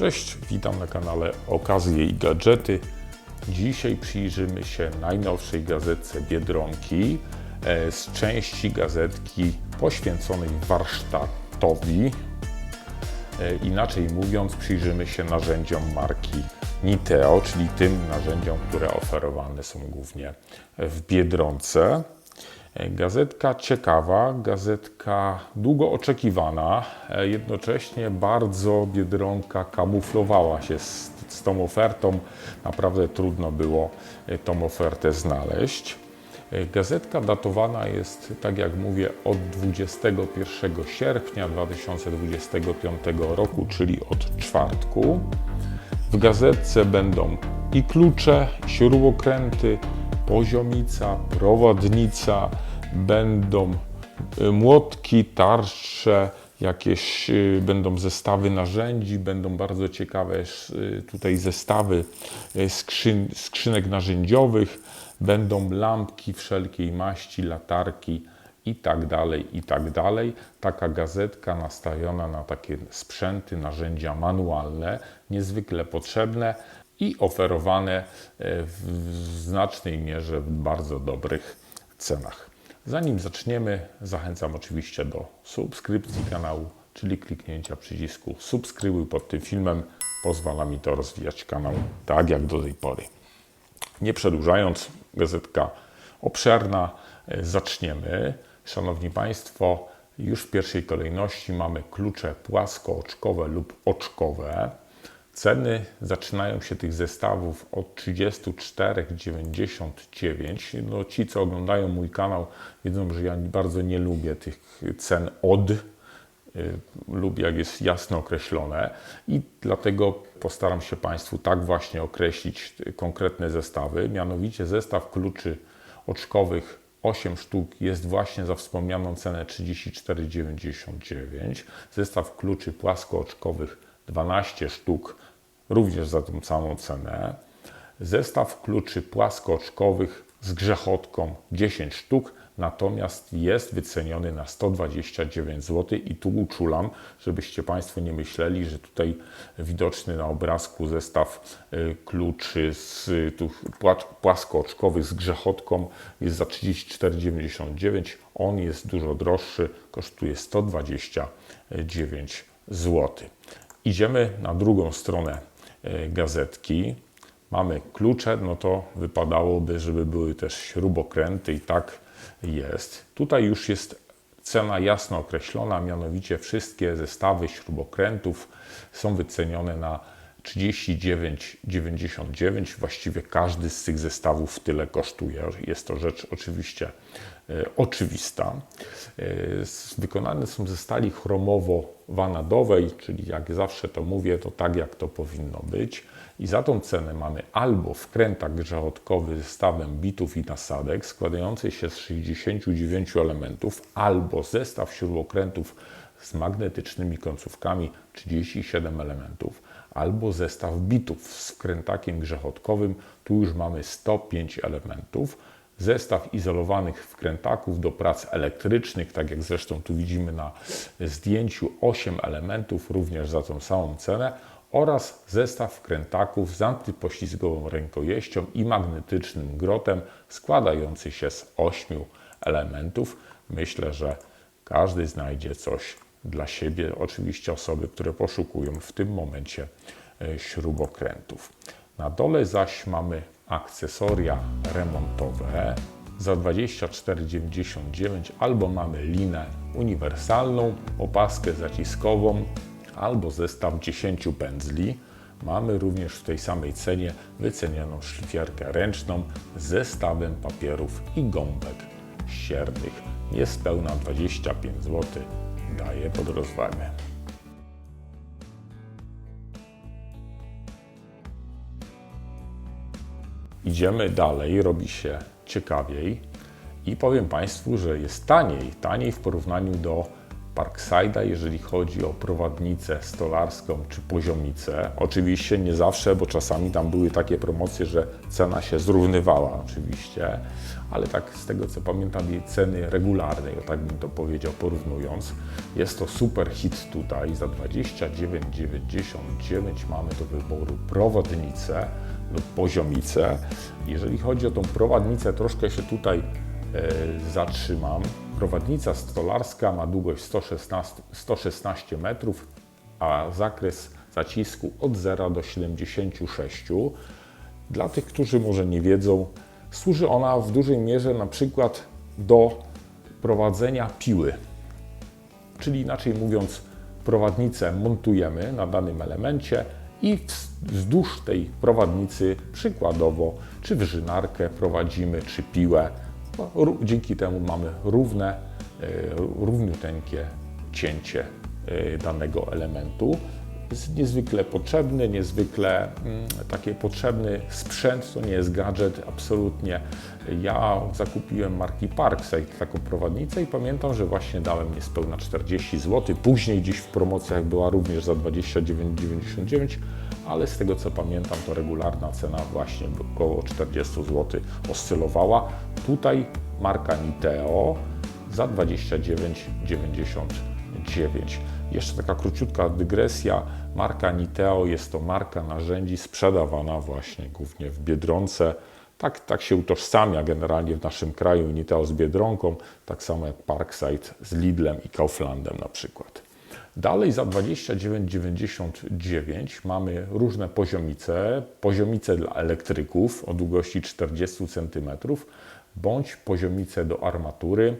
Cześć, witam na kanale Okazje i Gadżety. Dzisiaj przyjrzymy się najnowszej gazetce Biedronki e, z części gazetki poświęconej warsztatowi. E, Inaczej mówiąc, przyjrzymy się narzędziom marki Niteo, czyli tym narzędziom, które oferowane są głównie w Biedronce. E, Gazetka ciekawa, gazetka długo oczekiwana, e, jednocześnie bardzo Biedronka kamuflowała się z, z tą ofertą. Naprawdę trudno było e, tą ofertę znaleźć. Gazetka datowana jest, tak jak mówię, od 21 sierpnia 2025 roku, czyli od czwartku. W gazetce będą i klucze, i śrubokręty, poziomica, prowadnica, będą y, młotki, tarcze, jakieś y, będą zestawy narzędzi, będą bardzo ciekawe y, tutaj zestawy skrzyn, skrzynek narzędziowych, będą lampki wszelkiej maści, latarki i tak dalej, i tak dalej. Taka gazetka nastawiona na takie sprzęty, narzędzia manualne, niezwykle potrzebne i oferowane e, w znacznej mierze w bardzo dobrych cenach. Zanim zaczniemy, zachęcam oczywiście do subskrypcji kanału, czyli kliknięcia przycisku subskrybuj pod tym filmem. Pozwala mi to rozwijać kanał tak jak do tej pory. Nie przedłużając, gazetka obszerna, e, zaczniemy. Szanowni Państwo, już w pierwszej kolejności mamy klucze płaskooczkowe lub oczkowe. Ceny zaczynają się tych zestawów od 34,99. No, ci, co oglądają mój kanał, wiedzą, że ja bardzo nie lubię tych cen od. Y, Lubię, jak jest jasno określone, i dlatego postaram się Państwu tak właśnie określić konkretne zestawy. Mianowicie zestaw kluczy oczkowych 8 sztuk jest właśnie za wspomnianą cenę 34,99. Zestaw kluczy płaskooczkowych 12 sztuk również za tą samą cenę. Zestaw kluczy płaskooczkowych z grzechotką 10 sztuk, natomiast jest wyceniony na 129 zł i tu uczulam, żebyście Państwo nie myśleli, że tutaj widoczny na obrazku zestaw y, kluczy z y, płaskooczkowych z grzechotką jest za 34,99. On jest dużo droższy, kosztuje 129 zł. Idziemy na drugą stronę y, gazetki. Mamy klucze, no to wypadałoby, żeby były też śrubokręty i tak jest. Tutaj już jest cena jasno określona, mianowicie wszystkie zestawy śrubokrętów są wycenione na 39,99. Właściwie każdy z tych zestawów tyle kosztuje. Jest to rzecz oczywiście e, oczywista. E, wykonane są ze stali chromowo-wanadowej, czyli jak zawsze to mówię, to tak jak to powinno być. I za tą cenę mamy albo wkrętak grzechotkowy z zestawem bitów i nasadek składający się z 69 elementów, albo zestaw śrubokrętów z magnetycznymi końcówkami 37 elementów, albo zestaw bitów z wkrętakiem grzechotkowym, tu już mamy 105 elementów, zestaw izolowanych wkrętaków do prac elektrycznych, tak jak zresztą tu widzimy na zdjęciu, 8 elementów, również za tą samą cenę, oraz zestaw wkrętaków z antypoślizgową rękojeścią i magnetycznym grotem składający się z 8 elementów. Myślę, że każdy znajdzie coś dla siebie, oczywiście osoby, które poszukują w tym momencie e, śrubokrętów. Na dole zaś mamy akcesoria remontowe za 24,99 albo mamy linę uniwersalną, opaskę zaciskową albo zestaw 10 pędzli. Mamy również w tej samej cenie wycenioną szlifierkę ręczną z zestawem papierów i gąbek ściernych. Niespełna 25 zł daje pod rozwagę. Idziemy dalej, robi się ciekawiej i powiem Państwu, że jest taniej, taniej w porównaniu do Parkside'a, jeżeli chodzi o prowadnicę stolarską czy poziomicę. Oczywiście nie zawsze, bo czasami tam były takie promocje, że cena się zrównywała oczywiście, ale tak z tego co pamiętam jej ceny regularnej, o tak bym to powiedział porównując. Jest to super hit tutaj, za 29,99 mamy do wyboru prowadnicę lub poziomicę. Jeżeli chodzi o tą prowadnicę, troszkę się tutaj e, zatrzymam. Prowadnica stolarska ma długość 116, 116 metrów, a zakres zacisku od 0 do 76. Dla tych, którzy może nie wiedzą, służy ona w dużej mierze na przykład do prowadzenia piły. Czyli inaczej mówiąc, prowadnicę montujemy na danym elemencie i wz- wzdłuż tej prowadnicy przykładowo czy wyżynarkę prowadzimy, czy piłę. No, Dzięki temu mamy równe, e, równiuteńkie cięcie e, danego elementu. Jest niezwykle potrzebny, niezwykle mm, taki potrzebny sprzęt, to nie jest gadżet, absolutnie. Ja zakupiłem marki Parkside taką prowadnicę i pamiętam, że właśnie dałem niespełna 40 zł. Później gdzieś w promocjach była również za 29,99, ale z tego co pamiętam, to regularna cena właśnie około 40 zł oscylowała. Tutaj marka Niteo za 29,99. Jeszcze taka króciutka dygresja. Marka Niteo jest to marka narzędzi sprzedawana właśnie głównie w Biedronce. Tak, tak się utożsamia generalnie w naszym kraju Niteo z Biedronką, tak samo jak Parkside z Lidlem i Kauflandem na przykład. Dalej za 29,99 mamy różne poziomice. Poziomice dla elektryków o długości 40 cm bądź poziomice do armatury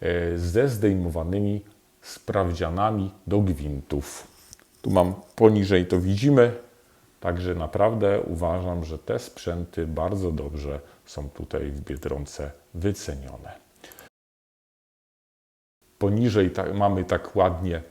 e, ze zdejmowanymi sprawdzianami do gwintów. Tu mam poniżej to widzimy, także naprawdę uważam, że te sprzęty bardzo dobrze są tutaj w Biedronce wycenione. Poniżej ta, mamy tak ładnie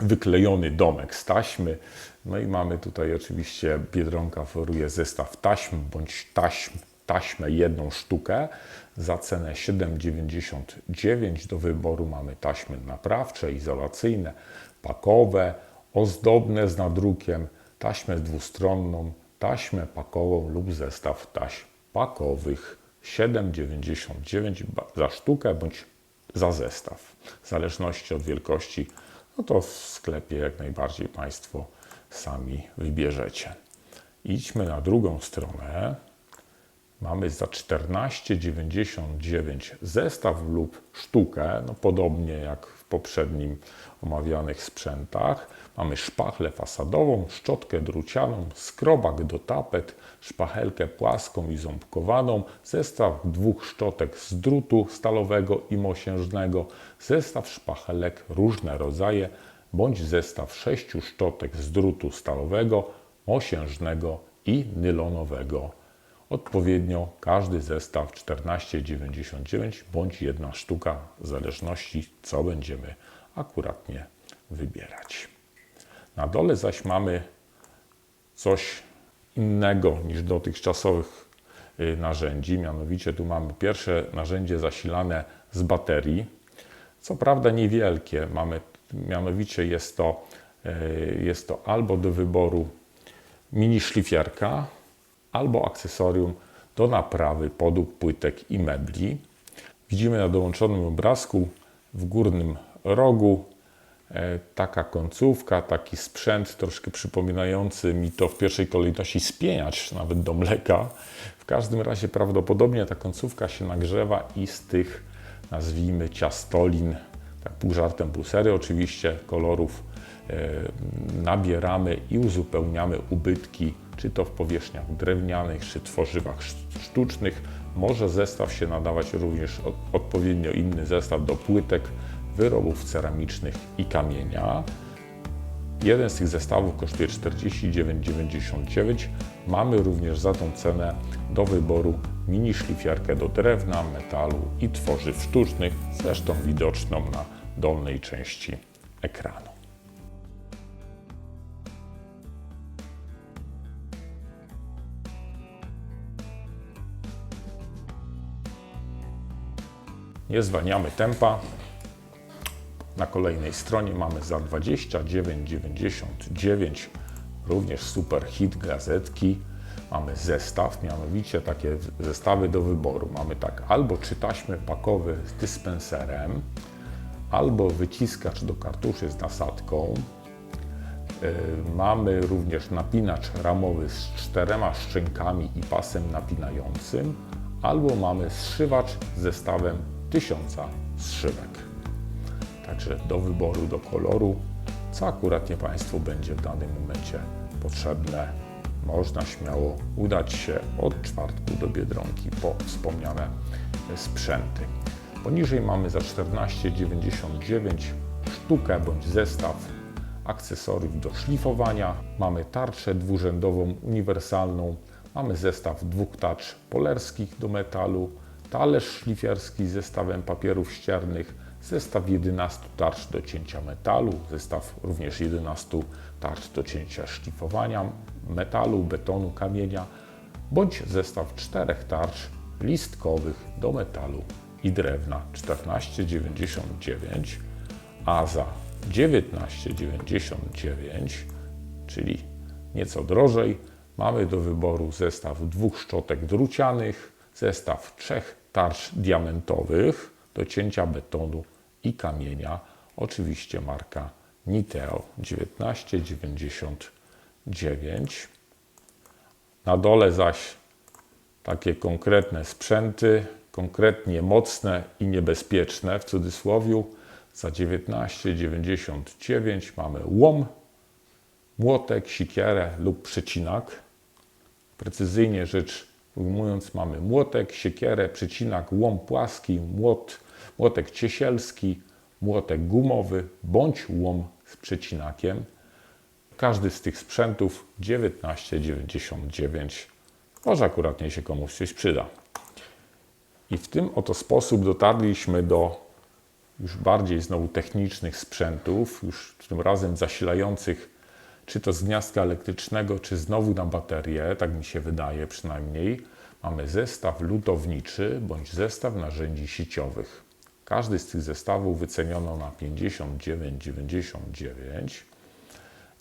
wyklejony domek z taśmy. No i mamy tutaj oczywiście Biedronka oferuje zestaw taśm bądź taśm, taśmę jedną sztukę za cenę 7,99. Do wyboru mamy taśmy naprawcze, izolacyjne, pakowe, ozdobne z nadrukiem, taśmę dwustronną, taśmę pakową lub zestaw taśm pakowych 7,99 ba- za sztukę bądź za zestaw. W zależności od wielkości, no to w sklepie jak najbardziej Państwo sami wybierzecie. Idźmy na drugą stronę. Mamy za 14,99 zestaw lub sztukę, no podobnie jak poprzednim omawianych sprzętach. Mamy szpachlę fasadową, szczotkę drucianą, skrobak do tapet, szpachelkę płaską i ząbkowaną, zestaw dwóch szczotek z drutu stalowego i mosiężnego, zestaw szpachelek różne rodzaje, bądź zestaw sześciu szczotek z drutu stalowego, mosiężnego i nylonowego. Odpowiednio każdy zestaw 14,99 bądź jedna sztuka, w zależności co będziemy akuratnie wybierać. Na dole zaś mamy coś innego niż dotychczasowych y, narzędzi, mianowicie tu mamy pierwsze narzędzie zasilane z baterii. Co prawda niewielkie, mamy, mianowicie jest to, y, jest to albo do wyboru mini szlifierka, albo akcesorium do naprawy podłóg, płytek i mebli. Widzimy na dołączonym obrazku w górnym rogu e, taka końcówka, taki sprzęt troszkę przypominający mi to w pierwszej kolejności spieniacz nawet do mleka. W każdym razie prawdopodobnie ta końcówka się nagrzewa i z tych nazwijmy ciastolin, tak pół żartem, pół oczywiście, kolorów e, nabieramy i uzupełniamy ubytki, czy to w powierzchniach drewnianych, czy tworzywach sz- sztucznych. Może zestaw się nadawać również od, odpowiednio inny zestaw do płytek, wyrobów ceramicznych i kamienia. Jeden z tych zestawów kosztuje 49,99. Mamy również za tą cenę do wyboru mini szlifiarkę do drewna, metalu i tworzyw sztucznych, zresztą widoczną na dolnej części ekranu. Nie zwalniamy tempa. Na kolejnej stronie mamy za 29,99 również super hit gazetki. Mamy zestaw, mianowicie takie zestawy do wyboru. Mamy tak albo czy taśmy pakowe z dyspenserem, albo wyciskacz do kartuszy z nasadką. Yy, Mamy również napinacz ramowy z czterema szczękami i pasem napinającym, albo mamy zszywacz z zestawem tysiąca zszywek. Także do wyboru, do koloru, co akuratnie Państwu będzie w danym momencie potrzebne. Można śmiało udać się od czwartku do Biedronki po wspomniane sprzęty. Poniżej mamy za 14,99 sztukę bądź zestaw akcesoriów do szlifowania. Mamy tarczę dwurzędową uniwersalną. Mamy zestaw dwóch tarcz polerskich do metalu, talerz szlifierski z zestawem papierów ściernych, zestaw 11 tarcz do cięcia metalu, zestaw również 11 tarcz do cięcia szlifowania metalu, betonu, kamienia, bądź zestaw czterech tarcz listkowych do metalu i drewna 14,99, a za 19,99, czyli nieco drożej, mamy do wyboru zestaw dwóch szczotek drucianych, zestaw trzech tarcz diamentowych do cięcia betonu i kamienia, oczywiście marka Niteo 19,99. Na dole zaś takie konkretne sprzęty, konkretnie mocne i niebezpieczne w cudzysłowie. Za 19,99 mamy łom, młotek, sikierę lub przecinak. Precyzyjnie rzecz ujmując, mamy młotek, siekierę, przecinak, łom płaski, młot, młotek ciesielski, młotek gumowy bądź łom z przecinakiem. Każdy z tych sprzętów 19,99. Może akurat nie się komuś coś przyda. I w tym oto sposób dotarliśmy do już bardziej znowu technicznych sprzętów, już tym razem zasilających czy to z gniazdka elektrycznego, czy znowu na baterię, tak mi się wydaje przynajmniej. Mamy zestaw lutowniczy bądź zestaw narzędzi sieciowych. Każdy z tych zestawów wyceniono na 59,99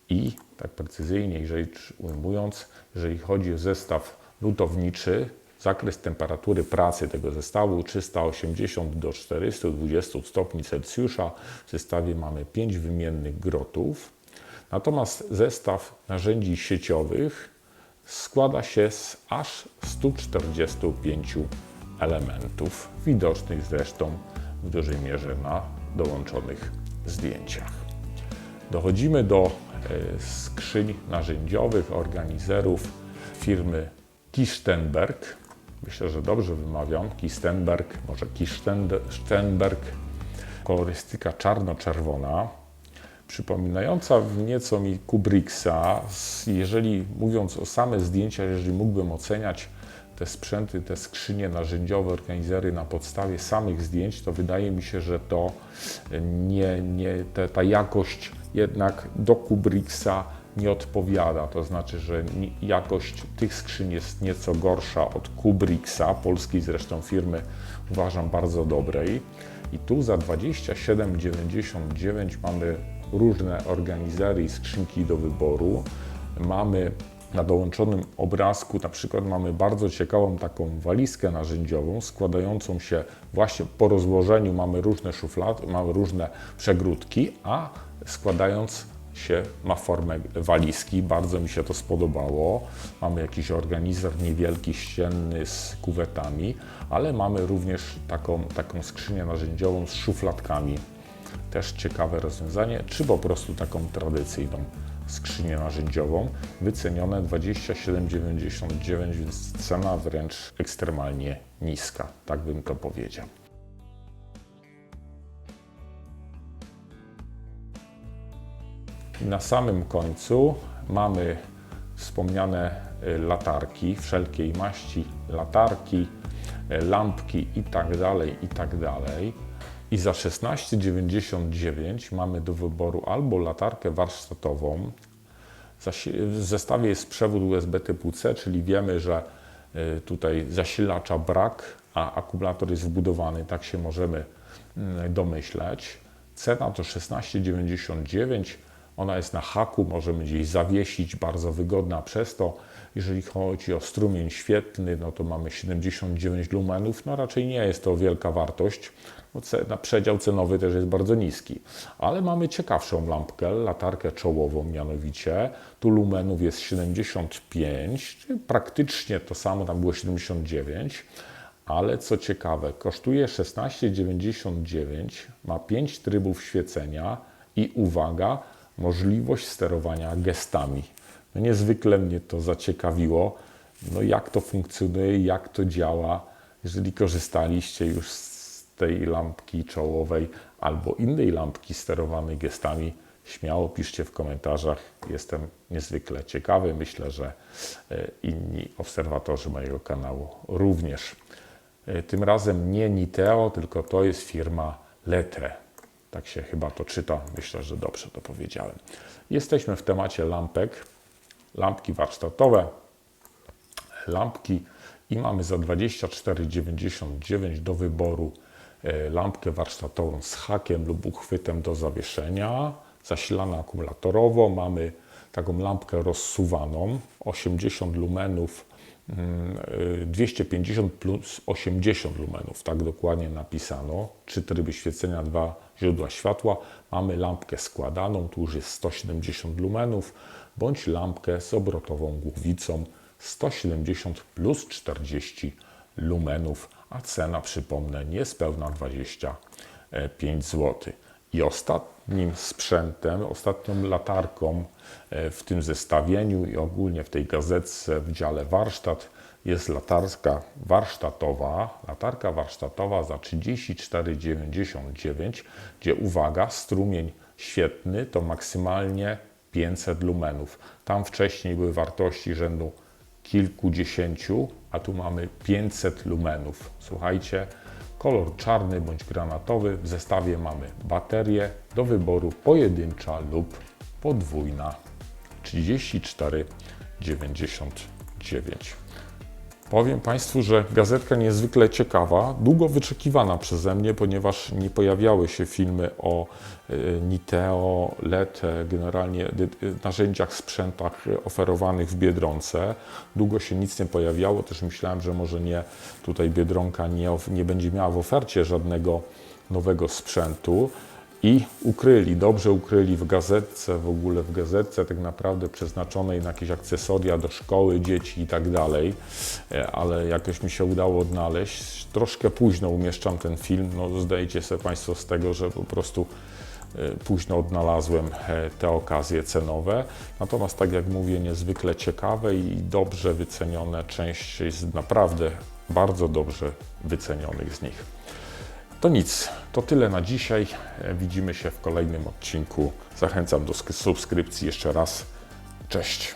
i tak precyzyjniej rzecz ujmując, jeżeli chodzi o zestaw lutowniczy, zakres temperatury pracy tego zestawu 380 do 420 stopni Celsjusza. W zestawie mamy 5 wymiennych grotów. Natomiast zestaw narzędzi sieciowych składa się z aż 145 elementów, widocznych zresztą w dużej mierze na dołączonych zdjęciach. Dochodzimy do e, skrzyń narzędziowych, organizerów firmy Kistenberg. Myślę, że dobrze wymawiam. Kistenberg, może Kistenberg. Kolorystyka czarno-czerwona, przypominająca w nieco mi Kubricksa. Jeżeli mówiąc o samych zdjęciach, jeżeli mógłbym oceniać te sprzęty, te skrzynie narzędziowe, organizery na podstawie samych zdjęć, to wydaje mi się, że to nie, nie te, ta jakość jednak do Kubricksa nie odpowiada. To znaczy, że jakość tych skrzyń jest nieco gorsza od Kubricksa, polskiej zresztą firmy uważam bardzo dobrej. I tu za 27,99 mamy różne organizery i skrzynki do wyboru. Mamy na dołączonym obrazku na przykład mamy bardzo ciekawą taką walizkę narzędziową składającą się właśnie po rozłożeniu mamy różne szuflady, mamy różne przegródki, a składając się ma formę walizki. Bardzo mi się to spodobało. Mamy jakiś organizer niewielki, ścienny z kuwetami, ale mamy również taką, taką skrzynię narzędziową z szufladkami. Też ciekawe rozwiązanie, czy po prostu taką tradycyjną skrzynię narzędziową, wycenione 27,99, więc cena wręcz ekstremalnie niska, tak bym to powiedział. I na samym końcu mamy wspomniane y, latarki, wszelkiej maści latarki, y, lampki i tak dalej, i za 16,99 mamy do wyboru albo latarkę warsztatową. W zestawie jest przewód USB typu C, czyli wiemy, że y, tutaj zasilacza brak, a akumulator jest wbudowany, tak się możemy mm, domyśleć. Cena to 16,99. Ona jest na haku, możemy gdzieś zawiesić, bardzo wygodna przez to. Jeżeli chodzi o strumień świetlny, no to mamy 79 lumenów. No raczej nie jest to wielka wartość, bo cena, przedział cenowy też jest bardzo niski. Ale mamy ciekawszą lampkę, latarkę czołową mianowicie. Tu lumenów jest 75, czyli praktycznie to samo, tam było 79. Ale co ciekawe, kosztuje 16,99, ma 5 trybów świecenia i uwaga, możliwość sterowania gestami. No niezwykle mnie to zaciekawiło, no jak to funkcjonuje, jak to działa. Jeżeli korzystaliście już z tej lampki czołowej albo innej lampki sterowanej gestami, śmiało piszcie w komentarzach. Jestem niezwykle ciekawy. Myślę, że e, inni obserwatorzy mojego kanału również. E, Tym razem nie Niteo, tylko to jest firma Letre. Tak się chyba to czyta. Myślę, że dobrze to powiedziałem. Jesteśmy w temacie lampek. Lampki warsztatowe, lampki i mamy za 24,99 do wyboru e, lampkę warsztatową z hakiem lub uchwytem do zawieszenia, zasilana akumulatorowo. Mamy taką lampkę rozsuwaną, 80 lumenów, mm, y, 250 plus 80 lumenów, tak dokładnie napisano. Trzy tryby świecenia, dwa źródła światła. Mamy lampkę składaną, tu już jest 170 lumenów, bądź lampkę z obrotową głowicą 170 plus 40 lumenów, a cena, przypomnę, niespełna 25 zł. I ostatnim sprzętem, ostatnią latarką e, w tym zestawieniu i ogólnie w tej gazetce w dziale warsztat jest latarka warsztatowa. Latarka warsztatowa za 34,99, gdzie uwaga, strumień świetny to maksymalnie 500 lumenów. Tam wcześniej były wartości rzędu kilkudziesięciu, a tu mamy 500 lumenów. Słuchajcie, kolor czarny bądź granatowy. W zestawie mamy baterię do wyboru pojedyncza lub podwójna 34,99. Powiem Państwu, że gazetka niezwykle ciekawa, długo wyczekiwana przeze mnie, ponieważ nie pojawiały się filmy o y, Niteo, LED, generalnie dy- y, narzędziach, sprzętach oferowanych w Biedronce. Długo się nic nie pojawiało, też myślałem, że może nie, tutaj Biedronka nie, nie będzie miała w ofercie żadnego nowego sprzętu. I ukryli, dobrze ukryli w gazetce, w ogóle w gazetce tak naprawdę przeznaczonej na jakieś akcesoria do szkoły, dzieci i tak dalej, E, ale jakoś mi się udało odnaleźć. Troszkę późno umieszczam ten film, no zdajecie sobie Państwo z tego, że po prostu e, późno odnalazłem e, te okazje cenowe. Natomiast tak jak mówię, niezwykle ciekawe i dobrze wycenione. Część jest naprawdę bardzo dobrze wycenionych z nich. To nic, to tyle na dzisiaj. Widzimy się w kolejnym odcinku. Zachęcam do sk- subskrypcji jeszcze raz. Cześć.